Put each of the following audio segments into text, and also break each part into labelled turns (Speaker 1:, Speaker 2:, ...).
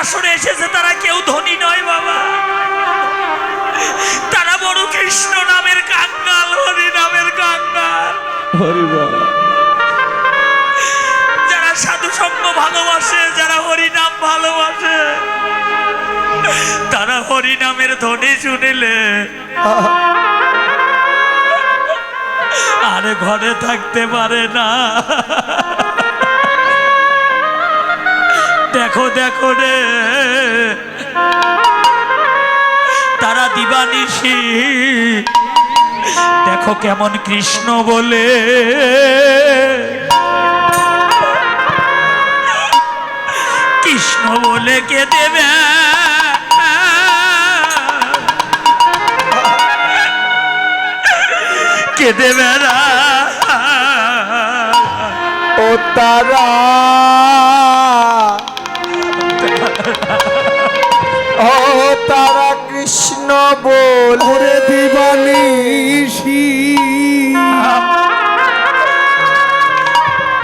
Speaker 1: আসরে এসেছে তারা কেউ ধনী নয় বাবা। তারা বড় কৃষ্ণ নামের কাঙ্গাল হরি নামের কাঙ্গাল।
Speaker 2: হরি বাবা।
Speaker 1: যারা সাধু সঙ্গ ভালোবাসে যারা হরি নাম ভালোবাসে তারা হরি নামের ধ্বনি শুনিলে। আরে ঘরে থাকতে পারে না। দেখো দেখো রে। তারা দিবানিশি। দেখো কেমন কৃষ্ণ বলে। কৃষ্ণ বলে কে দেবে? কে দেবে
Speaker 2: ও তারা তারা কৃষ্ণ বলে দিবানিসি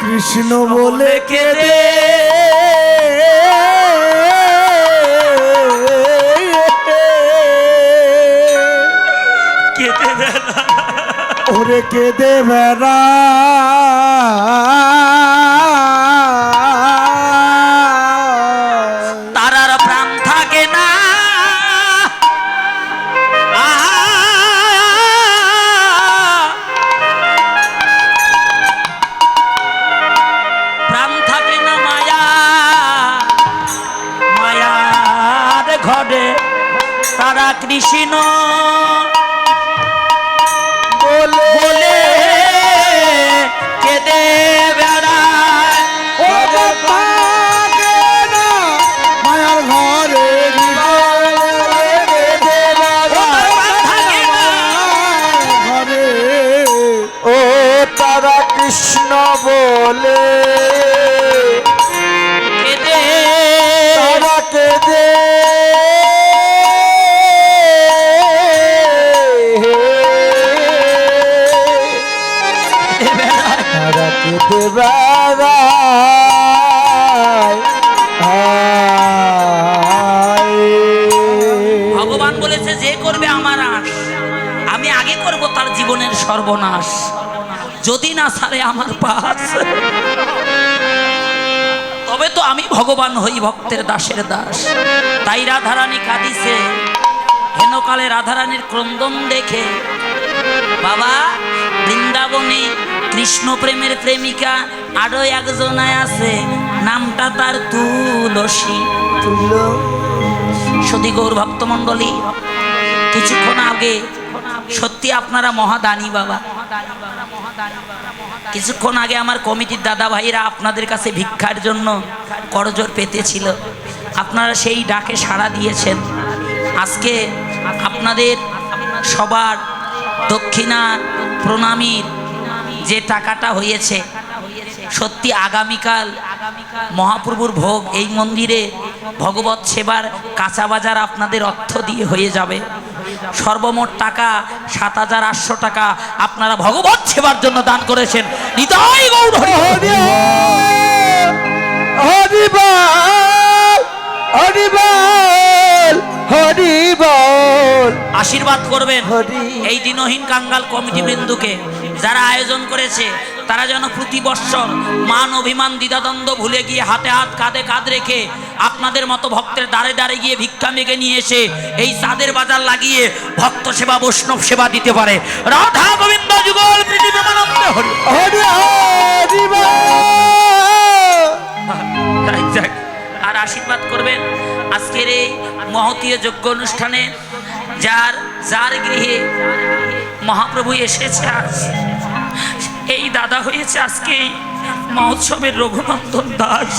Speaker 2: কৃষ্ণ বলে
Speaker 1: কে দে কে দেবে না
Speaker 2: ওরে কেঁদে বেড়া।
Speaker 1: ঘরে তারা কৃষ্ণ
Speaker 2: বলে
Speaker 1: বলে কেঁদে বেড়ায়
Speaker 2: ও মায়ার ঘরে। ঘরে তারা কৃষ্ণ বলে
Speaker 1: যদি না সারে আমার পাশ তবে তো আমি ভগবান হই ভক্তের দাসের দাস। তাই রাধারানী কাঁদিছে। হেনকালে রাধারানীর ক্রন্দন দেখে, বাবা, বৃন্দাবনে কৃষ্ণ প্রেমের প্রেমিকা আরও একজনায় আছে, নামটা তার তুলসী।
Speaker 2: তুলো
Speaker 1: সতী গৌর ভক্তমণ্ডলী, কিছুক্ষণ আগে সত্যি আপনারা মহাদানী বাবা কিছুক্ষণ আগে আমার কমিটির দাদা ভাইরা আপনাদের কাছে ভিক্ষার জন্য করজোর পেতেছিল। আপনারা সেই ডাকে সাড়া দিয়েছেন। আজকে আপনাদের সবার দক্ষিণা প্রণামীর যে টাকাটা হয়েছে, সত্যি আগামীকাল মহাপ্রভুর ভোগ এই মন্দিরে ভগবত সেবার কাঁচা বাজার আপনাদের অর্থ দিয়ে হয়ে যাবে। সর্বমোট টাকা সাত হাজার আটশো টাকা আপনারা ভগবত সেবার জন্য দান করেছেন। গৌর আশীর্বাদ করবেন। এই দিনহীন কাঙ্গাল কমিটি বৃন্দুকে। যারা আয়োজন করেছে তারা যেন প্রতি বৎসর মান অভিমান দ্বিধাদ্বন্দ্ব ভুলে গিয়ে হাতে হাত কাঁধে কাঁধ রেখে আপনাদের মতো ভক্তের দাঁড়ে দাঁড়ে গিয়ে ভিক্ষা মেঘে নিয়ে এসে এই চাঁদের বাজার লাগিয়ে ভক্ত সেবা বৈষ্ণব সেবা দিতে পারে। রাধা গোবিন্দ যুগল পৃথিবী হরি। যাক। আর আশীর্বাদ করবেন আজকের এই মহতীয় যজ্ঞ অনুষ্ঠানে যার যার গৃহে মহাপ্রভু এসেছে আজ। এই দাদা হয়েছে আজকে মহোৎসবের রঘুনন্দন দাস।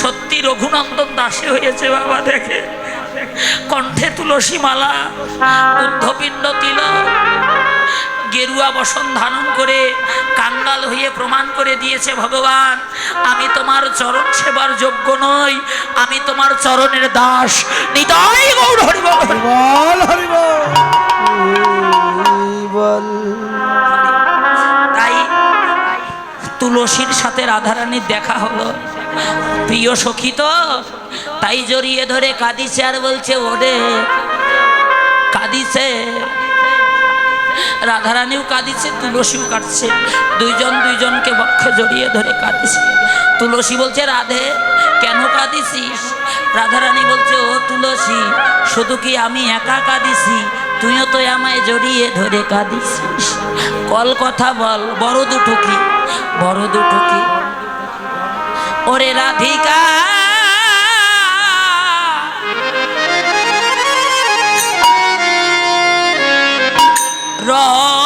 Speaker 1: সত্যি রঘুনন্দন দাসে হয়েছে বাবা দেখে। কণ্ঠে তুলসী মালা উদ্ধপিণ্ড তিলক গেরুয়া বসন ধারণ করে কাঙ্গাল হয়ে প্রমাণ করে দিয়েছে ভগবান আমি তোমার চরণ সেবার যোগ্য নই আমি তোমার চরণের দাস। নিতাই গৌর প্রিয় সখিত তো, তাই জড়িয়ে ধরে কাঁদিছে আর বলছে, ওরে, কাঁদিছে। রাধারানীও কাঁদিছে, তুলসীও কাটছে। দুইজন দুইজনকে বক্ষে জড়িয়ে ধরে কাঁদিছে। তুলসী বলছে, রাধে, কেন কাঁদিছিস? রাধারানী বলছে, ও তুলসী, শুধু কি আমি একা কাঁদিছি? তুইও তো আমায় জড়িয়ে ধরে কাঁদিছিস। কল কথা বল, বড় দুটো কি? বড় দুটো কি? ওরে রাধিকা। রহ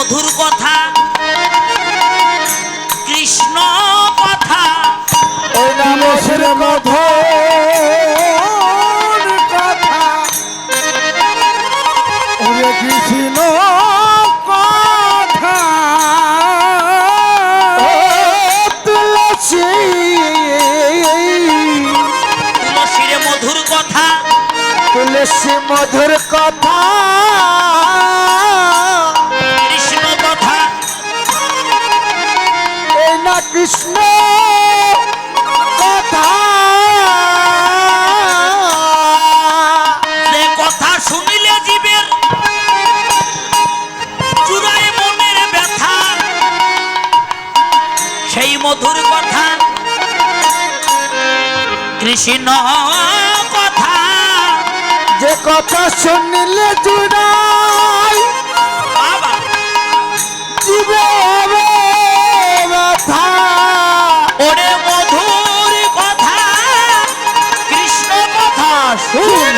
Speaker 1: মধুর কথা কৃষ্ণ কথা।
Speaker 2: ওই
Speaker 1: নাম মধুর কথা।
Speaker 2: মধুর কথা।
Speaker 1: কৃষ্ণ কথা।
Speaker 2: কথা
Speaker 1: শুনিলে জীবের চূড়ায় মনের ব্যথা। সেই মধুর কথা কৃষ্ণ কথা।
Speaker 2: যে কথা শুনলে জুড়ে Yeah.